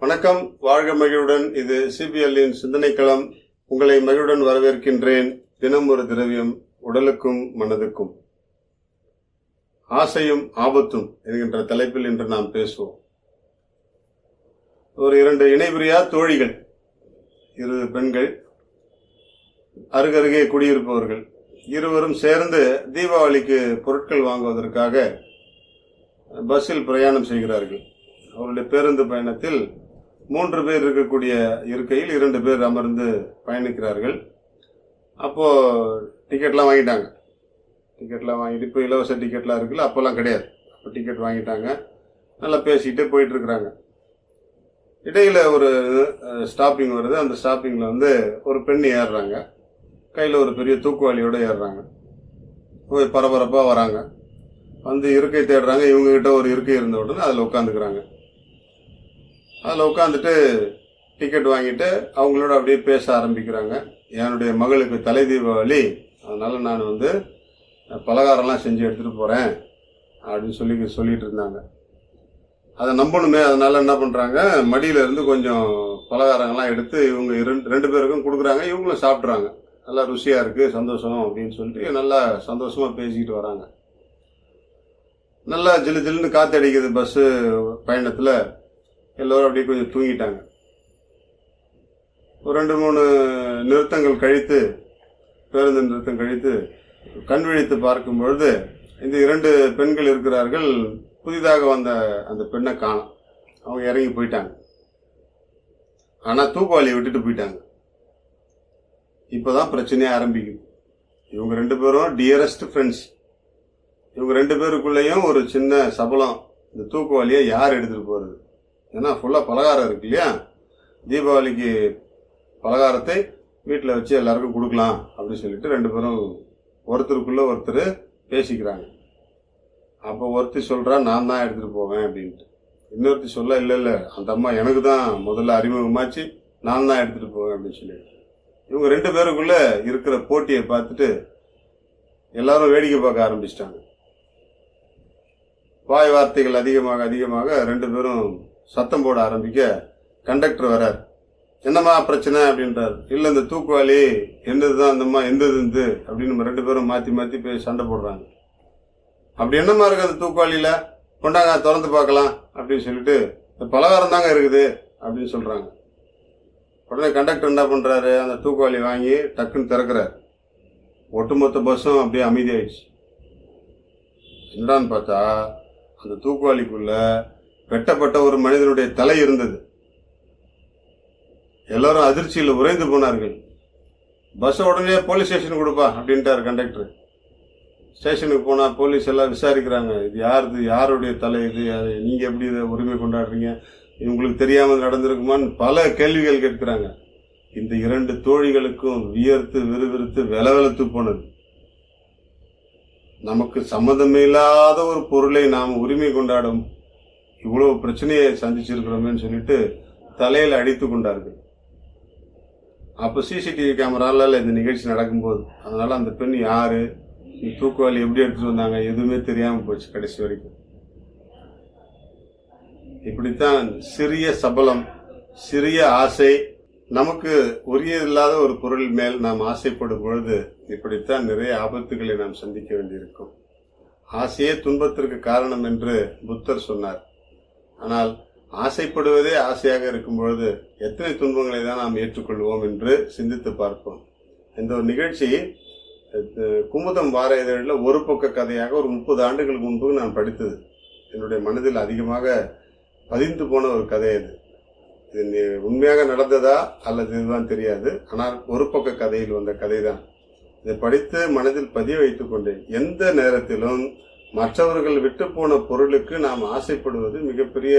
வணக்கம். வாழ்க மகிழுடன். இது சிபிஎல்லின் சிந்தனைக்களம். உங்களை மகிழுடன் வரவேற்கின்றேன். தினம் ஒரு திரவியம் உடலுக்கும் மனதுக்கும். ஆசையும் ஆபத்தும் என்கின்ற தலைப்பில் இன்று நாம் பேசுவோம். ஒரு இரண்டு இணைபிரியா தோழிகள் இரு பெண்கள் அருகருகே குடியிருப்பவர்கள் இருவரும் சேர்ந்து தீபாவளிக்கு பொருட்கள் வாங்குவதற்காக பஸ்ஸில் பிரயாணம் செய்கிறார்கள். அவருடைய பேருந்து பயணத்தில் மூன்று பேர் இருக்கக்கூடிய இருக்கையில் இரண்டு பேர் அமர்ந்து பயணிக்கிறார்கள். அப்போது டிக்கெட்லாம் வாங்கிட்டாங்க. டிக்கெட்லாம் வாங்கிட்டு இப்போ இலவச டிக்கெட்லாம் இருக்குல்ல அப்போல்லாம் கிடையாது. அப்போ டிக்கெட் வாங்கிட்டாங்க. நல்லா பேசிக்கிட்டே போயிட்டுருக்குறாங்க. இடையில் ஒரு ஸ்டாப்பிங் வருது. அந்த ஸ்டாப்பிங்கில் வந்து ஒரு பெண் ஏறுறாங்க. கையில் ஒரு பெரிய தூக்குவாளியோடு ஏறுறாங்க. போய் பரபரப்பாக வராங்க. வந்து இருக்கை தேடுறாங்க. இவங்ககிட்ட ஒரு இருக்கை இருந்த உடனே அதில் உட்காந்துக்கிறாங்க. அதில் உட்காந்துட்டு டிக்கெட் வாங்கிட்டு அவங்களோட அப்படியே பேச ஆரம்பிக்கிறாங்க. என்னுடைய மகளுக்கு தலை தீபாவளி. அதனால் நான் வந்து பலகாரம்லாம் செஞ்சு எடுத்துகிட்டு போகிறேன் அப்படின்னு சொல்லி சொல்லிட்டு இருந்தாங்க. அதை நம்பணுமே அதனால் என்ன பண்ணுறாங்க மடியிலேருந்து கொஞ்சம் பலகாரங்கள்லாம் எடுத்து இவங்க ரெண்டு ரெண்டு பேருக்கும் கொடுக்குறாங்க இவங்களும் சாப்பிட்றாங்க. நல்லா ருசியாக இருக்குது சந்தோஷம் அப்படின்னு சொல்லிட்டு நல்லா சந்தோஷமாக பேசிக்கிட்டு வராங்க. நல்லா ஜில்லு ஜில்லுன்னு காத்தடிக்குது பஸ்ஸு பயணத்தில். எல்லோரும் அப்படியே கொஞ்சம் தூங்கிட்டாங்க. ஒரு ரெண்டு மூணு நிறுத்தங்கள் கழித்து பேருந்து நிறுத்தம் கழித்து கண் விழித்து பார்க்கும் பொழுது இந்த இரண்டு பெண்கள் இருக்கிறார்கள். புதிதாக வந்த அந்த பெண்ணை காணும். அவங்க இறங்கி போயிட்டாங்க. ஆனால் தூக்குவாளியை விட்டுட்டு போயிட்டாங்க. இப்போதான் பிரச்சனையே ஆரம்பிக்குது. இவங்க ரெண்டு பேரும் டியரஸ்ட் ஃப்ரெண்ட்ஸ் இவங்க ரெண்டு பேருக்குள்ளேயும் ஒரு சின்ன சபலம். இந்த தூக்குவாளியை யார் எடுத்துகிட்டு போகிறது ஏன்னா ஃபுல்லாக பலகாரம் இருக்கு இல்லையா? தீபாவளிக்கு பலகாரத்தை வீட்டில் வச்சு எல்லாருக்கும் கொடுக்கலாம் அப்படின்னு சொல்லிட்டு ரெண்டு பேரும் ஒருத்தருக்குள்ளே ஒருத்தர் பேசிக்கிறாங்க. அப்போ ஒருத்தி சொல்கிறா நான் தான் எடுத்துகிட்டு போவேன் அப்படின்ட்டு. இன்னொருத்தி சொல்ல இல்லை இல்லை அந்த அம்மா எனக்கு தான் முதல்ல அறிமுகமாச்சு நான் தான் எடுத்துகிட்டு போவேன் அப்படின்னு சொல்லிட்டு. இவங்க ரெண்டு பேருக்குள்ளே இருக்கிற போட்டியை பார்த்துட்டு எல்லாரும் வேடிக்கை பார்க்க ஆரம்பிச்சிட்டாங்க. வாய் வார்த்தைகள் அதிகமாக அதிகமாக ரெண்டு பேரும் சத்தம் போட ஆரம்பிக்க கண்டக்டர் வரார். என்னம்மா பிரச்சனை? அப்படின்றார். இல்லை இந்த தூக்குவாளி என்னது தான் அந்தம்மா எந்தது இருந்து அப்படின்னு நம்ம ரெண்டு பேரும் மாற்றி மாற்றி போய் சண்டை போடுறாங்க. அப்படி என்னம்மா இருக்கு அந்த தூக்குவாளியில்? கொண்டாங்க திறந்து பார்க்கலாம் அப்படின்னு சொல்லிட்டு "இந்த பலகாரம் தாங்க இருக்குது அப்படின்னு சொல்கிறாங்க உடனே கண்டக்டர் என்ன பண்ணுறாரு அந்த தூக்குவாளி வாங்கி டக்குன்னு திறக்கிறார். ஒட்டுமொத்த பஸ்ஸும் அப்படியே அமைதியாயிடுச்சு. என்னடான்னு பார்த்தா அந்த தூக்குவாளிக்குள்ளே வெட்டப்பட்ட ஒரு மனிதனுடைய தலை இருந்தது. எல்லாரும் அதிர்ச்சியில் உறைந்து போனார்கள். பஸ் உடனே போலீஸ் ஸ்டேஷன் கொடுப்பா அப்படின்ட்டார் கண்டக்டர் ஸ்டேஷனுக்கு போனால் போலீஸ் எல்லாம் விசாரிக்கிறாங்க. இது யாருது? யாருடைய தலை இது? நீங்கள் எப்படி இதை உரிமை கொண்டாடுறீங்க? உங்களுக்கு தெரியாமல் நடந்திருக்குமான்னு பல கேள்விகள் கேட்கிறாங்க. இந்த இரண்டு தோழிகளுக்கும் வியர்த்து விறுவிறுத்து வெலவெலத்து போனது. நமக்கு சம்மந்தமே இல்லாத ஒரு பொருளை நாம் உரிமை கொண்டாடும் இவ்வளவு பிரச்சனையை சந்திச்சிருக்கிறோமேன்னு சொல்லிட்டு தலையில் அடித்து கொண்டார்கள். அப்போ சிசிடிவி கேமரால இந்த நிகழ்ச்சி நடக்கும்போது அதனால் அந்த பெண் யார் தூக்குவாளி எப்படி எடுத்துகிட்டு வந்தாங்க எதுவுமே தெரியாமல் போச்சு கடைசி வரைக்கும். இப்படித்தான் சிறிய சபலம் சிறிய ஆசை நமக்கு உரியதில்லாத ஒரு பொருள் மேல் நாம் ஆசைப்படும் பொழுது இப்படித்தான் நிறைய ஆபத்துகளை நாம் சந்திக்க வேண்டியிருக்கும். ஆசையே துன்பத்திற்கு காரணம் என்று புத்தர் சொன்னார். ஆனால் ஆசைப்படுவதே ஆசையாக இருக்கும் பொழுது எத்தனை துன்பங்களை தான் நாம் ஏற்றுக்கொள்வோம் என்று சிந்தித்து பார்ப்போம். இந்த ஒரு நிகழ்ச்சி குமுதம் வார இதழில் ஒரு பக்க கதையாக ஒரு முப்பது ஆண்டுகளுக்கு முன்பு நான் படித்தது. என்னுடைய மனதில் அதிகமாக பதிந்து போன ஒரு கதை அது. இது உண்மையாக நடந்ததா அல்லது இதுதான் தெரியாது. ஆனால் ஒரு பக்க கதையில் வந்த கதை தான் இதை படித்து மனதில் பதிய வைத்துக் கொண்டேன். எந்த நேரத்திலும் மற்றவர்கள் விட்டு போன பொருளுக்கு நாம் ஆசைப்படுவது மிகப்பெரிய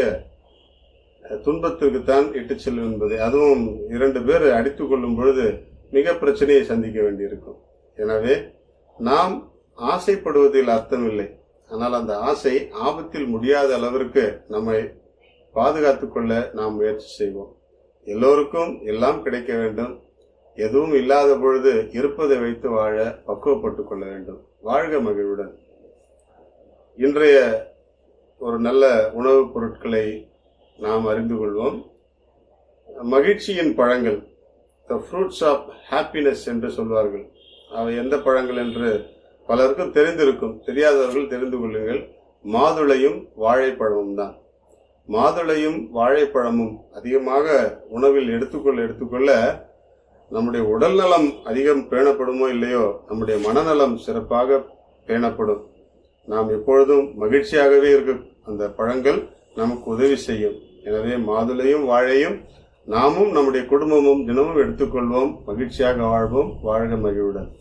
துன்பத்திற்குத்தான் இட்டு செல்லும் என்பது. அதுவும் இரண்டு பேர் அடித்து கொள்ளும் பொழுது மிக பிரச்சனையை சந்திக்க வேண்டியிருக்கும். எனவே நாம் ஆசைப்படுவதில் அர்த்தமில்லை ஆனால் அந்த ஆசை ஆபத்தில் முடியாத அளவிற்கு நம்மை பாதுகாத்து கொள்ள நாம் முயற்சி செய்வோம். எல்லோருக்கும் எல்லாம் கிடைக்க வேண்டும். எதுவும் இல்லாத பொழுது இருப்பதை வைத்து வாழ பக்குவப்பட்டுக் கொள்ள வேண்டும். வாழ்க மகிழ்வுடன். இன்றைய ஒரு நல்ல உணவுப் பொருட்களை நாம் அறிந்து கொள்வோம். மகிழ்ச்சியின் பழங்கள் த ஃப்ரூட்ஸ் ஆஃப் ஹாப்பினஸ் என்று சொல்வார்கள். அவை எந்த பழங்கள் என்று பலருக்கும் தெரிந்திருக்கும். தெரியாதவர்கள் தெரிந்து கொள்ளுங்கள். மாதுளையும் வாழைப்பழமும் தான். மாதுளையும் வாழைப்பழமும் அதிகமாக உணவில் எடுத்துக்கொள்ள எடுத்துக்கொள்ள நம்முடைய உடல் நலம் அதிகம் பேணப்படுமோ இல்லையோ நம்முடைய மனநலம் சிறப்பாக பேணப்படும். நாம் எப்பொழுதும் மகிழ்ச்சியாகவே இருக்க அந்த பழங்கள் நமக்கு உதவி செய்யும். எனவே மாதுளையும் வாழையும் நாமும் நம்முடைய குடும்பமும் தினமும் எடுத்துக்கொள்வோம். மகிழ்ச்சியாக வாழ்வோம். வாழ்க மகிழ்வுடன்.